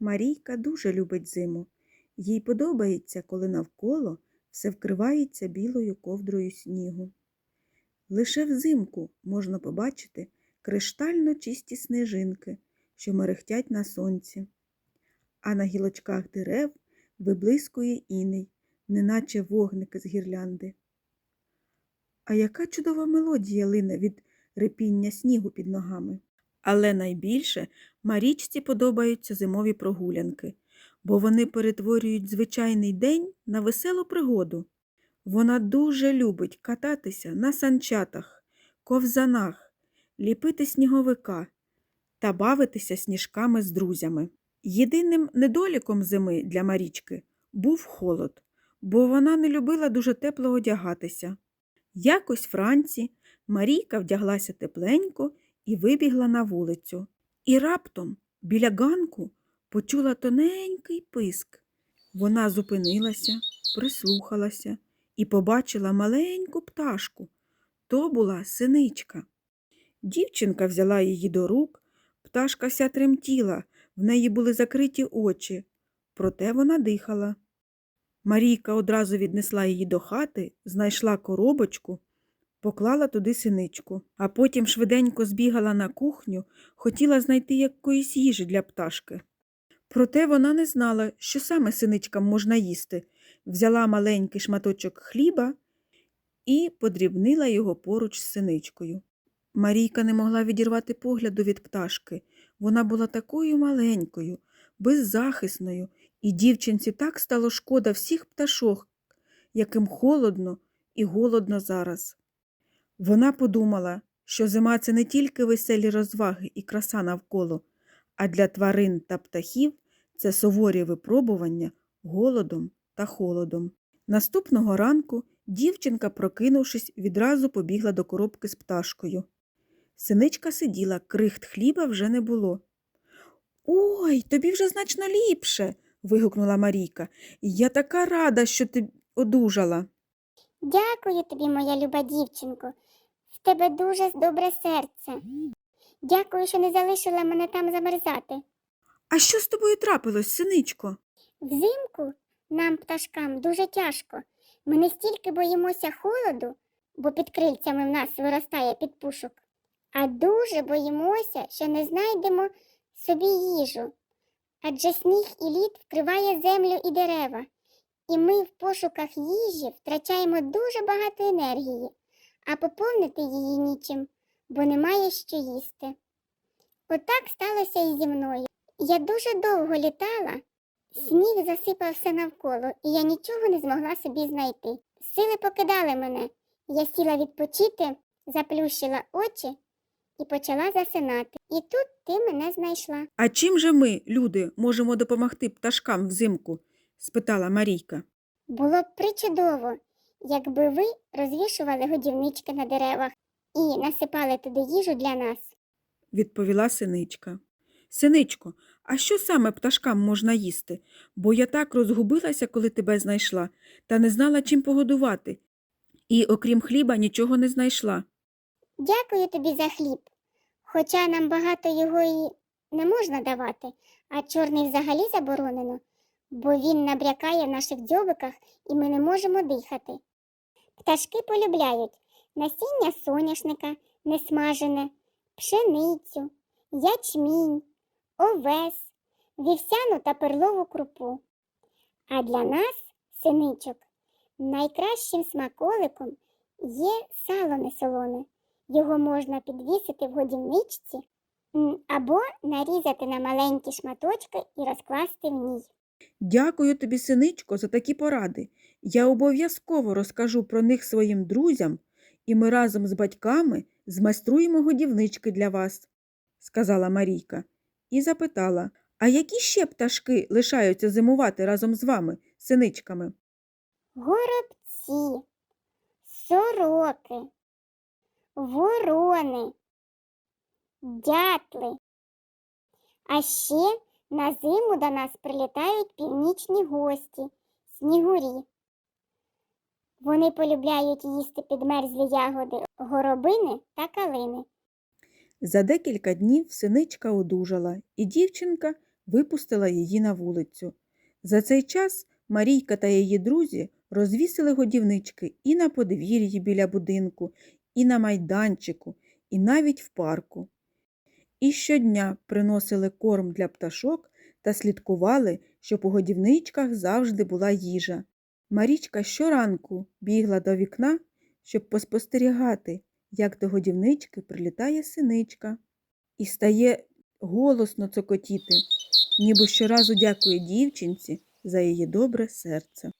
Марійка дуже любить зиму. Їй подобається, коли навколо все вкривається білою ковдрою снігу. Лише взимку можна побачити криштально чисті снежинки, що мерехтять на сонці, а на гілочках дерев виблискує іней, неначе вогник з гірлянди. А яка чудова мелодія лине від репіння снігу під ногами. Але найбільше Марічці подобаються зимові прогулянки, бо вони перетворюють звичайний день на веселу пригоду. Вона дуже любить кататися на санчатах, ковзанах, ліпити сніговика та бавитися сніжками з друзями. Єдиним недоліком зими для Марічки був холод, бо вона не любила дуже тепло одягатися. Якось вранці Марійка вдяглася тепленько і вибігла на вулицю. І раптом біля ганку почула тоненький писк. Вона зупинилася, прислухалася і побачила маленьку пташку. То була синичка. Дівчинка взяла її до рук, пташка вся тремтіла, в неї були закриті очі, проте вона дихала. Марійка одразу віднесла її до хати, знайшла коробочку, поклала туди синичку, а потім швиденько збігала на кухню, хотіла знайти якоїсь їжі для пташки. Проте вона не знала, що саме синичкам можна їсти, взяла маленький шматочок хліба і подрібнила його поруч з синичкою. Марійка не могла відірвати погляду від пташки. Вона була такою маленькою, беззахисною, і дівчинці так стало шкода всіх пташок, яким холодно і голодно зараз. Вона подумала, що зима це не тільки веселі розваги і краса навколо, а для тварин та птахів це суворі випробування голодом та холодом. Наступного ранку дівчинка, прокинувшись, відразу побігла до коробки з пташкою. Синичка сиділа, крихт хліба вже не було. Ой, тобі вже значно ліпше. Вигукнула Марійка. Я така рада, що ти одужала. Дякую тобі, моя люба дівчинко. В тебе дуже добре серце. Дякую, що не залишила мене там замерзати. А що з тобою трапилось, синичко? Взимку нам, пташкам, дуже тяжко. Ми не стільки боїмося холоду, бо під крильцями в нас виростає підпушок, а дуже боїмося, що не знайдемо собі їжу. Адже сніг і лід вкриває землю і дерева, і ми в пошуках їжі втрачаємо дуже багато енергії, а поповнити її нічим, бо немає що їсти. Отак сталося і зі мною. Я дуже довго літала, сніг засипав все навколо, і я нічого не змогла собі знайти. Сили покидали мене. Я сіла відпочити, заплющила очі і почала засинати. І тут ти мене знайшла. А чим же ми, люди, можемо допомогти пташкам взимку? спитала Марійка. Було б причудово, якби ви розвішували годівнички на деревах і насипали туди їжу для нас. відповіла синичка. Синичко, а що саме пташкам можна їсти? Бо я так розгубилася, коли тебе знайшла, та не знала, чим погодувати. І, окрім хліба, нічого не знайшла. Дякую тобі за хліб. Хоча нам багато його і не можна давати, а чорний взагалі заборонено, бо він набрякає в наших дзьобиках і ми не можемо дихати. Пташки полюбляють насіння соняшника, несмажене, пшеницю, ячмінь, овес, вівсяну та перлову крупу. А для нас, синичок, найкращим смаколиком є сало несолоне. Його можна підвісити в годівничці або нарізати на маленькі шматочки і розкласти в ній. Дякую тобі, синичко, за такі поради. Я обов'язково розкажу про них своїм друзям, і ми разом з батьками змайструємо годівнички для вас, сказала Марійка, і запитала, а які ще пташки лишаються зимувати разом з вами, синичками? Горобці, сороки, ворони, дятли. А ще на зиму до нас прилітають північні гості, снігурі. Вони полюбляють їсти підмерзлі ягоди горобини та калини. За декілька днів синичка одужала, і дівчинка випустила її на вулицю. За цей час Марійка та її друзі розвісили годівнички і на подвір'ї біля будинку, і на майданчику, і навіть в парку. І щодня приносили корм для пташок та слідкували, щоб у годівничках завжди була їжа. Марічка щоранку бігла до вікна, щоб поспостерігати, як до годівнички прилітає синичка і стає голосно цокотіти, ніби щоразу дякує дівчинці за її добре серце.